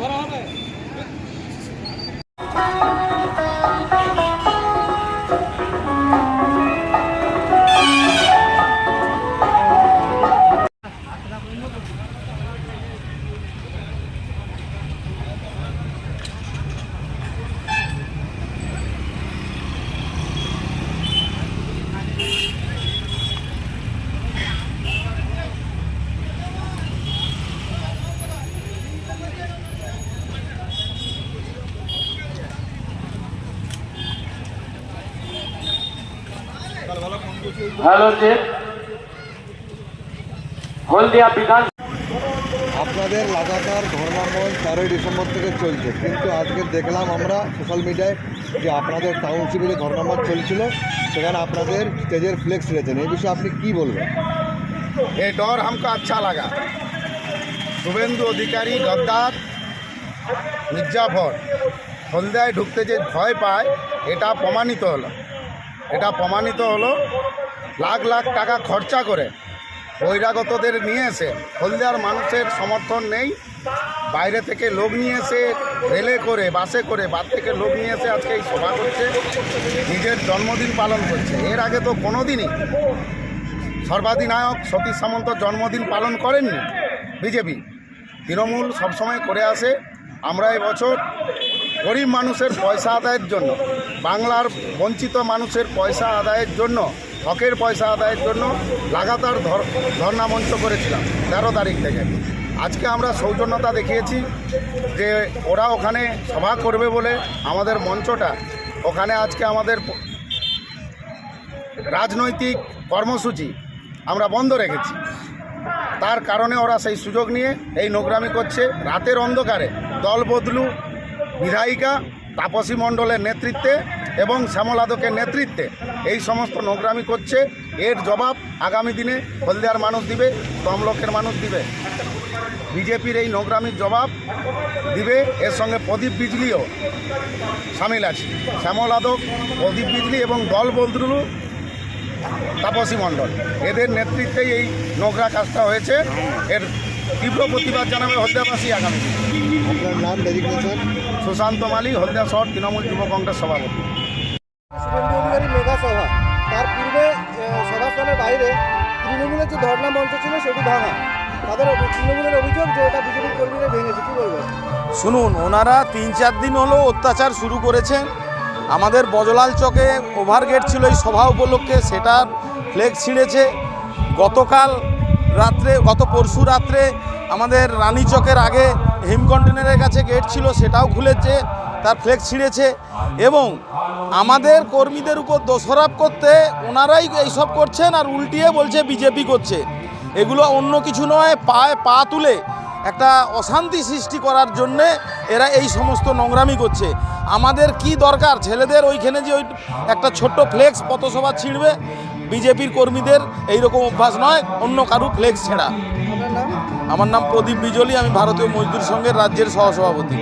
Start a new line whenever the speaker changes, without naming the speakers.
ভরা হবে। চেক হলদিয়া বিধান
আপনাদের লাগাতার ধর্নাময় তেরোই ডিসেম্বর থেকে চলছে কিন্তু আজকে দেখলাম আমরা সোশ্যাল মিডিয়ায় যে আপনাদের টাউনশিপে যে ধর্নাময় চলছিল সেখানে আপনাদের স্টেজের ফ্লেক্স রেখেছেন এই বিষয়ে আপনি কি বলবেন
ये दौर हमको अच्छा लगा শুভেন্দু অধিকারী গদ্দার মির্জাফর হলদিয়ায় ঢুকতে যে ভয় পায় এটা প্রমাণিত হলো এটা প্রমাণিত হলো লাখ লাখ টাকা খরচা করে বহিরাগতদের নিয়ে এসে হলদিয়ার মানুষের সমর্থন নেই। বাইরে থেকে লোক নিয়ে এসে রেলে করে, বাসে করে বাদ থেকে লোক নিয়ে এসে আজকে এই সভা করছে, নিজের জন্মদিন পালন করছে। এর আগে তো কোনো দিনই সর্বাধিনায়ক সতীশ সামন্ত জন্মদিন পালন করেননি। বিজেপি, তৃণমূল সবসময় করে আসে। আমরা এবছর গরিব মানুষের পয়সা আদায়ের জন্য, বাংলার বঞ্চিত মানুষের পয়সা আদায়ের জন্য, হকের পয়সা আদায়ের জন্য লাগাতার ধর- ধর্ণা মঞ্চ করেছিলাম তেরো তারিখ থেকে। আজকে আমরা সৌজন্যতা দেখিয়েছি যে ওরা ওখানে সভা করবে বলে আমাদের মঞ্চটা, ওখানে আজকে আমাদের রাজনৈতিক কর্মসূচি আমরা বন্ধ রেখেছি। তার কারণে ওরা সেই সুযোগ নিয়ে এই নোংরামি করছে। রাতের অন্ধকারে দল বদলু বিধায়িকা তাপসী মণ্ডলের নেতৃত্বে এবং শ্যামলাদকের নেতৃত্বে এই সমস্ত নোংরামি করছে। এর জবাব আগামী দিনে হলদিয়ার মানুষ দিবে, তমলকের মানুষ দিবে। বিজেপির এই নোংরামির জবাব দিবে, এর সঙ্গে প্রদীপ বিজলিও সামিল আছে। শ্যামলাদক প্রদীপ বিজলি এবং দল বদলু তাপসী মণ্ডল। এদের নেতৃত্বেই এই নোংরা কাজটা হয়েছে। এর তীব্র প্রতিবাদ জানাবে হলদিয়াবাসী আগামী
আপনার নাম ডেজিগনেশন
সুশান্ত মালি হলদিয়া শহর তৃণমূল যুব কংগ্রেস সভাপতি।
শুভেন্দু অধিকারী মেগা সভা। তার পূর্বে আহ, সভাস্থলের বাইরে তৃণমূলের যে ধর্ণা মঞ্চ ছিল সেটি ভাঙা। তাদের তৃণমূলের অভিযোগ যে এটা বিজেপির কর্মীরা ভেঙেছে। কি বলবেন?
শুনুন ওনারা তিন চার দিন হলো অত্যাচার শুরু করেছেন। আমাদের বজলাল চকে ওভারগেট ছিল এই সভা উপলক্ষে সেটার ফ্লেগ ছিঁড়েছে। গতকাল রাত্রে, গত পরশু রাত্রে আমাদের রানী চকের আগে হিম কন্টেনারের কাছে গেট ছিল, সেটাও খুলেছে, তার ফ্লেক্স ছিঁড়েছে এবং আমাদের কর্মীদের উপর দোষারোপ করতে ওনারাই এইসব করছেন আর উল্টিয়ে বলছে বিজেপি করছে। এগুলো অন্য কিছু নয়, পায়ে পা তুলে একটা অশান্তি সৃষ্টি করার জন্যে এরা এই সমস্ত নোংরামি করছে। আমাদের কি দরকার? ছেলেদের ওইখানে যে ওই একটা ছোট্ট ফ্লেক্স পথসভা ছিঁড়বে বিজেপির কর্মীদের এই রকম অভ্যাস নয় অন্য কারু ফ্লেক্স ছেঁড়া। আমার নাম প্রদীপ বিজলি আমি ভারতীয় মজদুর সংঘের রাজ্যের সহসভাপতি।